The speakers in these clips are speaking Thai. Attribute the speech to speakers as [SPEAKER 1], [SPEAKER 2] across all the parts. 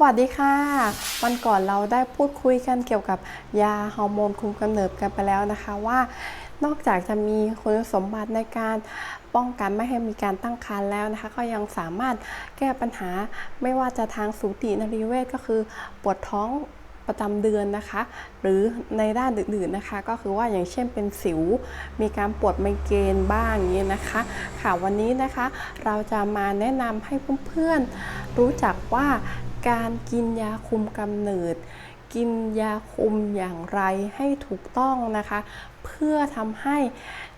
[SPEAKER 1] วัสดีค่ะ วันก่อนเราได้พูดคุยกันเกี่ยวกับยาฮอร์โมนคุมกำเนิดกันไปแล้วนะคะว่านอกจากจะมีคุณสมบัติในการป้องกันไม่ให้มีการตั้งครรภ์แล้วนะคะ ก็ยังสามารถแก้ปัญหาไม่ว่าจะทางสูตินรีเวชก็คือปวดท้องประจำเดือนนะคะ หรือในด้านอื่นๆนะคะ ก็คือว่าอย่างเช่นเป็นสิว มีการปวดไมเกรนบ้างอย่างนี้นะคะ ค่ะวันนี้นะคะ เราจะมาแนะนำให้เพื่อนๆรู้จักว่า การกินยาคุมกำเนิด กินยาคุมอย่างไรให้ถูกต้องนะคะ เพื่อทำให้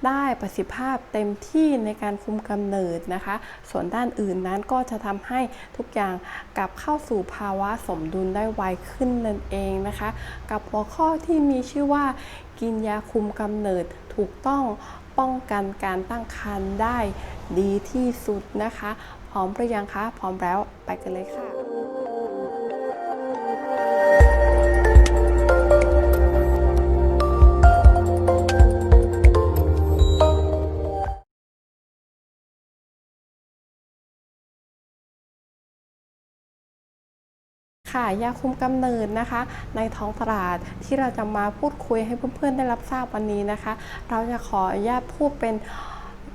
[SPEAKER 1] ได้ประสิทธิภาพเต็มที่ในการคุมกำเนิดนะคะ ส่วนด้านอื่นนั้นก็จะทำให้ทุกอย่างกลับเข้าสู่ภาวะสมดุลได้ไวขึ้นนั่นเองนะคะ กับหัวข้อที่มีชื่อว่า กินยาคุมกำเนิดถูกต้องป้องกันการตั้งครรภ์ได้ดีที่สุดนะคะ พร้อมหรือยังคะ พร้อมแล้วไปกันเลยค่ะ ยาคุมกำเนิดนะคะ ในท้องตลาดที่เราจะมาพูดคุยให้เพื่อนๆได้รับทราบวันนี้นะคะ เราจะขออนุญาตพูดเป็น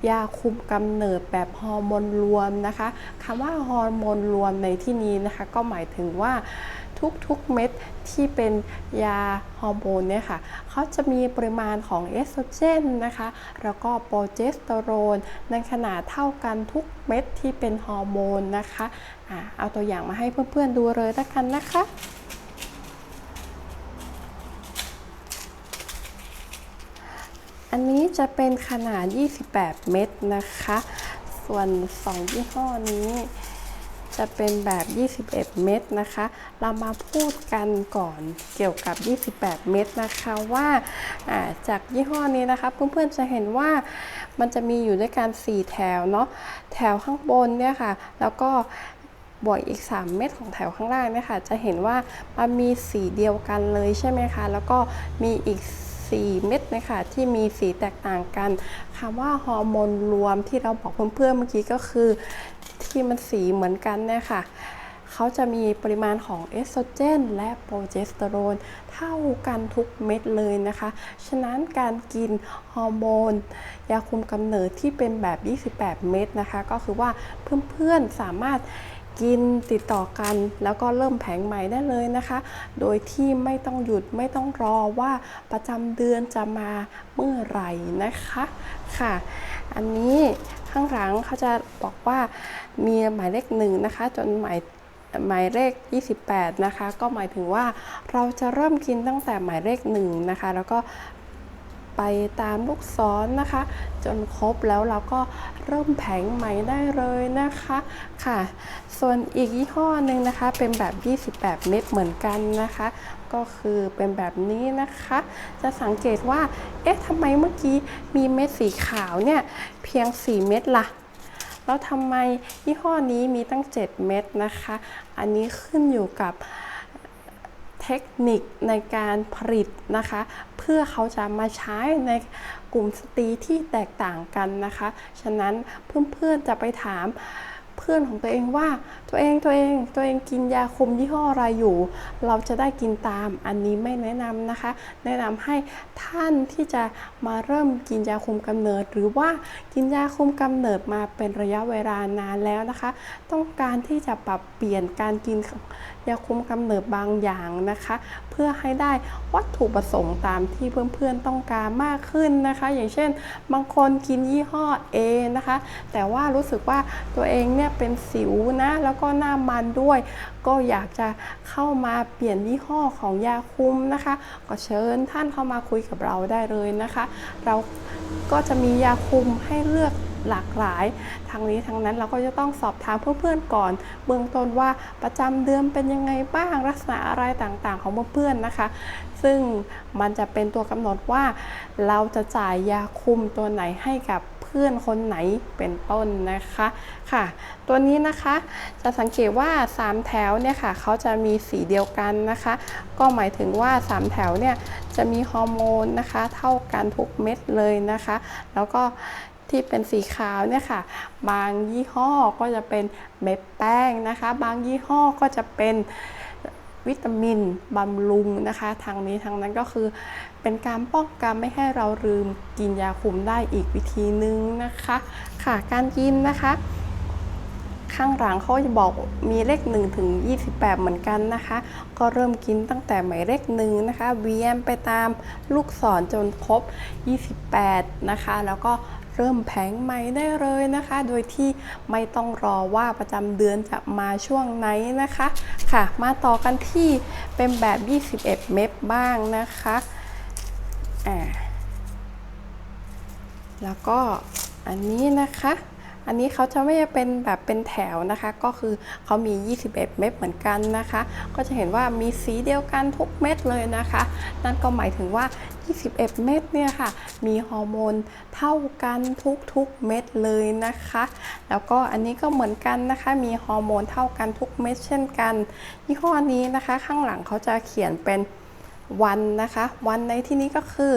[SPEAKER 1] ยาคุมกำเนิดแบบฮอร์โมนรวมนะคะคำว่าฮอร์โมนรวมในที่นี้นะคะ ก็หมายถึงว่า ทุกๆเม็ดที่เป็นยาฮอร์โมนเนี่ยค่ะเขาจะมีปริมาณของเอสโตรเจนนะคะ แล้วก็โปรเจสเตอโรนในขนาดเท่ากันทุกเม็ดที่เป็นฮอร์โมนนะคะอะเอาตัวอย่างมาให้เพื่อนๆดูเลยละกันนะคะอันนี้จะเป็นขนาด 28 เม็ดนะคะ ส่วน 2 ยี่ห้อนี้ จะเป็นแบบ 21 เม็ดนะคะ เรามาพูดกันก่อนเกี่ยวกับ 28 เม็ดนะคะว่าาจากยี่ห้อนี้นะคะ เพื่อนๆจะเห็นว่ามันจะมีอยู่ด้วยกัน 4 แถวเนาะแถวข้างบนเนี่ยค่ะ แล้วก็บวกอีก 3 เม็ดของแถวข้างล่างเนี่ยค่ะ จะเห็นว่ามันมีสีเดียวกันเลยใช่ไหมคะ แล้วก็มีอีก4เม็ดนะคะที่มีสีแตกต่างกันคำว่าฮอร์โมนรวมที่เราบอกเพื่อนๆเมื่อกี้ก็คือ ที่มันสีเหมือนกันเนี่ยค่ะเขาจะมีปริมาณของเอสโตรเจน และโปรเจสเตอโรนเท่ากันทุกเม็ดเลยนะคะ ฉะนั้นการกินฮอร์โมน ยาคุมกำเนิดที่เป็นแบบ 28 เม็ดนะคะ ก็คือว่าเพื่อนๆสามารถกินติดต่อกันแล้วก็เริ่มแผงใหม่ได้เลยนะคะ โดยที่ไม่ต้องหยุดไม่ต้องรอว่าประจำเดือนจะมาเมื่อไหร่นะคะค่ะ อันนี้ ข้างหลังเขาจะบอกว่ามีหมายเลขหนึ่งนะคะ จนหมายหมายเลข 28 นะคะ ก็หมายถึงว่าเราจะเริ่มกินตั้งแต่หมายเลขหนึ่งนะคะ แล้วก็ ไปตามลูกศรนนะคะ จนครบแล้วเราก็เริ่มแผงใหม่ได้เลยนะคะค่ะ ส่วนอีกยี่ห้อหนึ่งนะคะ เป็นแบบ 28 เม็ดเหมือนกันนะคะ ก็คือเป็นแบบนี้นะคะ จะสังเกตว่าเอ๊ะทำไมเมื่อกี้มีเม็ดสีขาวเนี่ยเพียง 4 เม็ดล่ะแล้วทำไมยี่ห้อนี้มีตั้ง 7 เม็ดนะคะ อันนี้ขึ้นอยู่กับ เทคนิคในการผลิตนะคะ เพื่อเขาจะมาใช้ในกลุ่มสตรีที่แตกต่างกันนะคะ ฉะนั้นเพื่อนๆจะไปถาม เพื่อนของตัวเองว่าตัวเองตัวเองตัวเองกินยาคุมยี่ห้ออะไรอยู่ เราจะได้กินตามอันนี้ไม่แนะนำนะคะ แนะนำให้ท่านที่จะมาเริ่มกินยาคุมกำเนิด หรือว่ากินยาคุมกำเนิดมาเป็นระยะเวลานานแล้วนะคะ ต้องการที่จะปรับเปลี่ยนการกินยาคุมกำเนิดบางอย่างนะคะ เพื่อให้ได้วัตถุประสงค์ตามที่เพื่อนๆต้องการมากขึ้นนะคะ อย่างเช่น บางคนกินยี่ห้อ A นะคะ แต่ว่ารู้สึกว่าตัวเองเนี่ยเป็นสิวนะแล้วก็หน้ามันด้วย ก็อยากจะเข้ามาเปลี่ยนยี่ห้อของยาคุมนะคะ ก็เชิญท่านเข้ามาคุยกับเราได้เลยนะคะ เราก็จะมียาคุมให้เลือกหลากหลายทางนี้ทางนั้นเราก็จะต้องสอบถามเพื่อนๆก่อน เบื้องต้นว่าประจำเดือนเป็นยังไงบ้างลักษณะอะไรต่างๆ ของเพื่อนๆนะคะ ซึ่งมันจะเป็นตัวกำหนดว่า เราจะจ่ายยาคุมตัวไหนให้กับ พื่อนคนไหนเป็นต้นนะคะค่ะ ตัวนี้นะคะจะสังเกตว่า 3 แถวเนี่ยค่ะเขาจะมีสีเดียวกันนะคะ ก็หมายถึงว่า 3 แถวเนี่ยจะมีฮอร์โมนนะคะ เท่ากันทุกเม็ดเลยนะคะ แล้วก็ที่เป็นสีขาวเนี่ยค่ะ บางยี่ห้อก็จะเป็นเม็ดแป้งนะคะ บางยี่ห้อก็จะเป็นวิตามินบำรุงนะคะทางนี้ทางนั้นก็คือ เป็นการป้องกันไม่ให้เราลืมกินยาคุมได้อีกวิธีนึงนะคะ ค่ะการกินนะคะ ข้างหลังเขาจะบอกมีเลข1ถึง28 เหมือนกันนะคะ ก็เริ่มกินตั้งแต่หมายเลขหนึ่งนะคะเวียนไปตามลูกศรจนครบ 28 นะคะ แล้วก็เริ่มแผงใหม่ได้เลยนะคะ โดยที่ไม่ต้องรอว่าประจำเดือนจะมาช่วงไหนนะคะ ค่ะ มาต่อกันที่เป็นแบบ 21 เม็ดบ้างนะคะอ่า แล้วก็อันนี้นะคะ อันนี้เขาจะไม่เป็นแบบเป็นแถวนะคะ ก็คือเขามี 21 เม็ดเหมือนกันนะคะ ก็จะเห็นว่ามีสีเดียวกันทุกเม็ดเลยนะคะ นั่นก็หมายถึงว่า 21 เม็ดเนี่ยค่ะ มีฮอร์โมนเท่ากันทุกๆเม็ดเลยนะคะ แล้วก็อันนี้ก็เหมือนกันนะคะ มีฮอร์โมนเท่ากันทุกเม็ดเช่นกันยี่ห้อนี้นะคะ ข้างหลังเขาจะเขียนเป็นวันนะคะ วันในที่นี้ก็คือ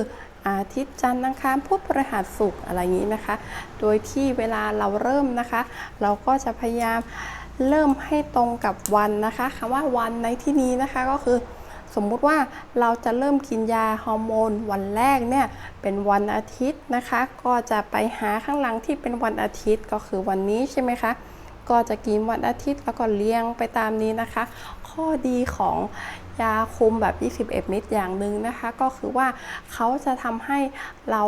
[SPEAKER 1] อาทิตย์จันทร์อังคารพุธพฤหัสศุกร์อะไรอย่างนี้นะคะ โดยที่เวลาเราเริ่มนะคะ เราก็จะพยายามเริ่มให้ตรงกับวันนะคะคำว่าวันในที่นี้นะคะก็คือ สมมุติว่าเราจะเริ่มกินยาฮอร์โมนวันแรกเนี่ยเป็นวันอาทิตย์นะคะ ก็จะไปหาข้างหลังที่เป็นวันอาทิตย์ก็คือวันนี้ใช่ไหมคะ ก็จะกินวันอาทิตย์แล้วก็เลี้ยงไปตามนี้นะคะ ข้อดีของยาคุมแบบ 21 เม็ดอย่างหนึ่งนะคะ ก็คือว่าเขาจะทำให้เรา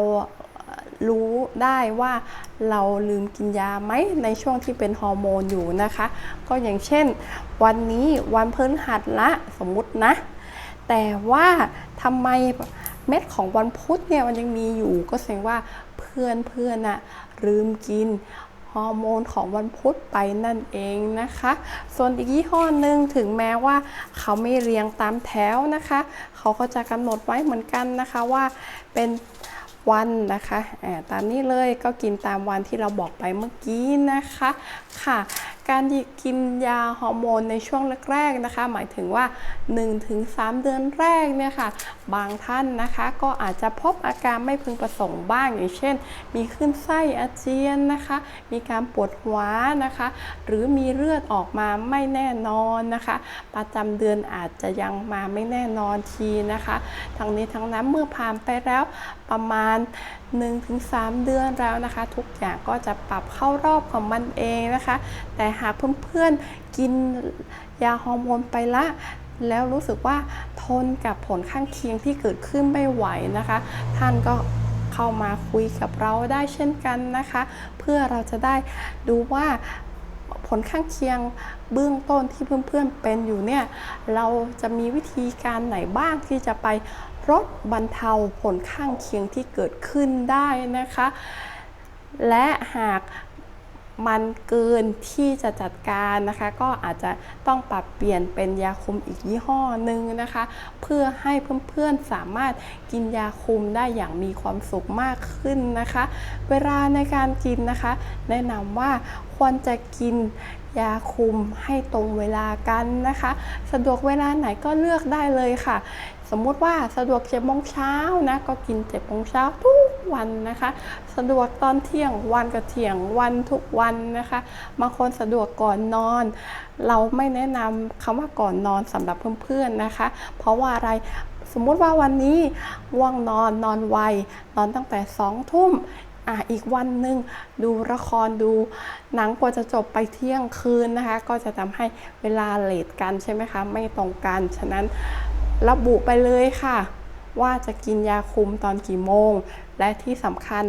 [SPEAKER 1] รู้ได้ว่าเราลืมกินยาไหมในช่วงที่เป็นฮอร์โมนอยู่นะคะ ก็อย่างเช่น วันนี้วันพฤหัสละสมมุตินะ แต่ว่าทำไมเม็ดของวันพุธเนี่ยมันยังมีอยู่ก็แสดงว่าเพื่อนเพื่อนอะลืมกิน ฮอร์โมนของวันพุธไปนั่นเองนะคะ ส่วนอีกยี่ห้อหนึ่งถึงแม้ว่าเขาไม่เรียงตามแถวนะคะ เขาก็จะกำหนดไว้เหมือนกันนะคะว่าเป็นวันนะคะตามนี้เลยก็กินตามวันที่เราบอกไปเมื่อกี้นะคะค่ะการกินยาฮอร์โมนในช่วงแรกๆนะคะ หมายถึงว่า 1-3 เดือนแรกเนี่ยค่ะ บางท่านนะคะก็อาจจะพบอาการไม่พึงประสงค์บ้างอย่างเช่น มีขึ้นไส้อาเจียนนะคะ มีการปวดหัวนะคะ หรือมีเลือดออกมาไม่แน่นอนนะคะ ประจำเดือนอาจจะยังมาไม่แน่นอนทีนะคะ ทั้งนี้ทั้งนั้นเมื่อผ่านไปแล้วประมาณ 1-3 เดือนแล้วนะคะ ทุกอย่างก็จะปรับเข้ารอบของมันเองนะคะ แต่หากเพื่อนๆกินยาฮอร์โมนไปละแล้วรู้สึกว่าทนกับผลข้างเคียงที่เกิดขึ้นไม่ไหวนะคะ ท่านก็เข้ามาคุยกับเราได้เช่นกันนะคะ เพื่อเราจะได้ดูว่าผลข้างเคียงเบื้องต้นที่เพื่อนๆเป็นอยู่เนี่ย เราจะมีวิธีการไหนบ้างที่จะไป ลดบรรเทาผลข้างเคียงที่เกิดขึ้นได้นะคะ และหากมันเกินที่จะจัดการนะคะ ก็อาจจะต้องปรับเปลี่ยนเป็นยาคุมอีกยี่ห้อหนึ่งนะคะ เพื่อให้เพื่อนๆสามารถกินยาคุมได้อย่างมีความสุขมากขึ้นนะคะ เวลาในการกินนะคะ แนะนำว่าควรจะกิน ยาคุมให้ตรงเวลากันนะคะ สะดวกเวลาไหนก็เลือกได้เลยค่ะ สมมุติว่าสะดวกเจ็ดโมงเช้านะก็กินเจ็ดโมงเช้าทุกวันนะคะ สะดวกตอนเที่ยงวันก็เที่ยงวันทุกวันนะคะบางคนสะดวกก่อนนอน เราไม่แนะนำคำว่าก่อนนอนสำหรับเพื่อนๆนะคะ เพราะว่าอะไรสมมุติว่าวันนี้ว่างนอนนอนไวนอนตั้งแต่สองทุ่ม อะอีกวันหนึ่งดูละครดูหนังกว่าจะจบไปเที่ยงคืนนะคะ ก็จะทำให้เวลาเลทกันใช่ไหมคะ ไม่ตรงกัน ฉะนั้นระบุไปเลยค่ะ ว่าจะกินยาคุมตอนกี่โมงและที่สำคัญ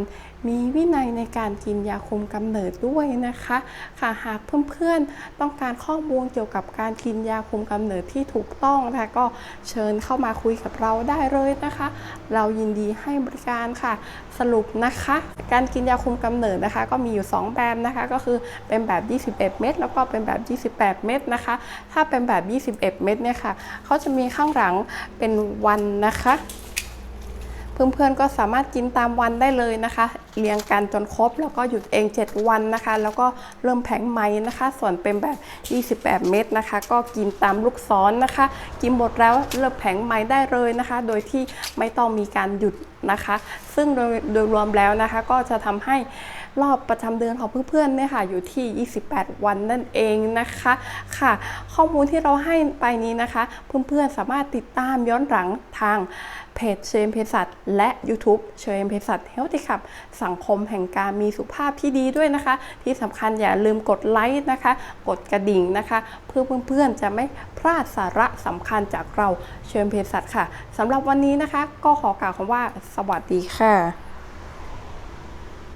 [SPEAKER 1] มีวินัยในการกินยาคุมกำเนิดด้วยนะคะค่ะหากเพื่อนๆต้องการข้อมูลเกี่ยวกับการกินยาคุมกำเนิดที่ถูกต้องนะคะก็เชิญเข้ามาคุยกับเราได้เลยนะคะ เรายินดีให้บริการค่ะ สรุปนะคะ การกินยาคุมกำเนิดนะคะ ก็มีอยู่ 2 แบบนะคะ ก็คือเป็นแบบ 21 เม็ดแล้วก็เป็นแบบ 28 เม็ดนะคะ ถ้าเป็นแบบ 21 เม็ดเนี่ยค่ะเขาจะมีข้างหลังเป็นวันนะคะ เพื่อนๆก็สามารถกินตามวันได้เลยนะคะ เรียงกันจนครบ แล้วก็หยุดเอง 7 วันนะคะ แล้วก็เริ่มแผงไม้นะคะ ส่วนเป็นแบบ 28 เม็ดนะคะ ก็กินตามลูกซ้อนนะคะ กินหมดแล้วเริ่มแผงไม้ได้เลยนะคะ โดยที่ไม่ต้องมีการหยุดนะคะ ซึ่งโดยโดยรวมแล้วนะคะ ก็จะทำให้ รอบประจำเดือนของเพื่อนๆเนี่ยค่ะอยู่ที่ 28 วันนั่นเองนะคะค่ะ ข้อมูลที่เราให้ไปนี้นะคะ เพื่อนๆสามารถติดตามย้อนหลังทางเพจเชมเพสัตและ YouTube เชมเพสัตเฮลติคับสังคมแห่งการมีสุขภาพที่ดีด้วยนะคะ ที่สำคัญอย่าลืมกดไลค์นะคะ กดกระดิ่งนะคะ เพื่อเพื่อนๆจะไม่พลาดสาระสำคัญจากเราเชมเพสัตค่ะสำหรับวันนี้นะคะ ก็ขอกล่าวคำว่า สวัสดีค่ะ